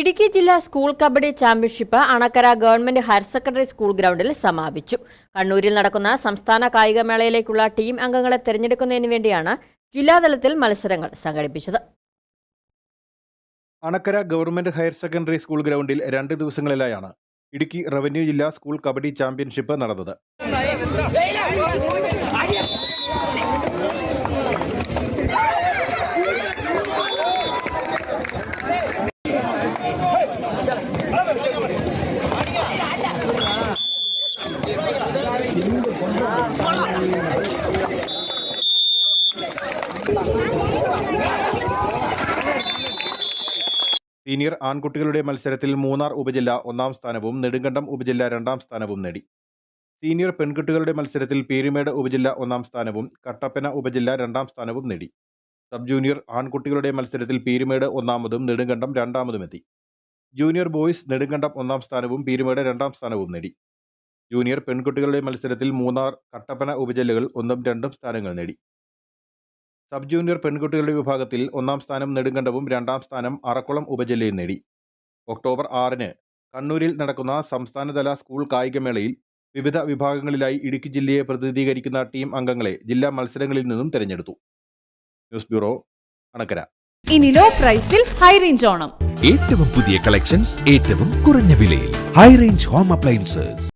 ഇടുക്കി ജില്ലാ school kabaddi championship Anakkara government higher secondary school ഗ്രൗണ്ടിൽ സമാപിച്ചു. കണ്ണൂരിൽ നടക്കുന്ന സംസ്ഥാന കായികമേളയിലേക്കുള്ള ടീം അംഗങ്ങളെ തെരഞ്ഞെടുക്കുന്നതിന് വേണ്ടിയാണ് ജില്ലാതലത്തിൽ മത്സരങ്ങൾ സംഘടിപ്പിച്ചത്. Anakkara government higher secondary school ഗ്രൗണ്ടിൽ രണ്ട് ദിവസങ്ങളിലായാണ് ഇടുക്കി റവന്യൂ ജില്ലാ സ്കൂൾ കബഡി ചാമ്പ്യൻഷിപ്പ് നടന്നത്. സീനിയർ ആൺകുട്ടികളുടെ മത്സരത്തിൽ മൂന്നാർ ഉപജില്ല ഒന്നാം സ്ഥാനവും നെടുങ്കണ്ടം ഉപജില്ല രണ്ടാം സ്ഥാനവും നേടി. സീനിയർ പെൺകുട്ടികളുടെ മത്സരത്തിൽ പീരുമേട് ഉപജില്ല ഒന്നാം സ്ഥാനവും കട്ടപ്പന ഉപജില്ല രണ്ടാം സ്ഥാനവും നേടി. സബ് ജൂനിയർ ആൺകുട്ടികളുടെ മത്സരത്തിൽ പീരുമേട് ഒന്നാമതും നെടുങ്കണ്ടം രണ്ടാമതുമെത്തി ജൂനിയർ ബോയ്സ് നെടുങ്കണ്ടം ഒന്നാം സ്ഥാനവും പീരുമേട് രണ്ടാം സ്ഥാനവും നേടി. ജൂനിയർ പെൺകുട്ടികളുടെ മത്സരത്തിൽ മൂന്നാർ കട്ടപ്പന ഉപജില്ലകൾ ഒന്നും രണ്ടും സ്ഥാനങ്ങൾ നേടി. സബ് ജൂനിയർ പെൺകുട്ടികളുടെ വിഭാഗത്തിൽ ഒന്നാം സ്ഥാനം നെടുങ്കണ്ടവും രണ്ടാം സ്ഥാനം അറക്കുളം ഉപജില്ലയും നേടി. ഒക്ടോബർ ആറിന് കണ്ണൂരിൽ നടക്കുന്ന സംസ്ഥാനതല സ്കൂൾ കായികമേളയിൽ വിവിധ വിഭാഗങ്ങളിലായി ഇടുക്കി ജില്ലയെ പ്രതിനിധീകരിക്കുന്ന ടീം അംഗങ്ങളെ ജില്ലാ മത്സരങ്ങളിൽ നിന്നും തിരഞ്ഞെടുത്തു. News bureau Anakkara. ഇനി ലോ പ്രൈസിൽ ഹൈ റേഞ്ച് ഓണം. ഏറ്റവും പുതിയ കളക്ഷൻസ് ഏറ്റവും കുറഞ്ഞ വിലയിൽ. High range home appliances.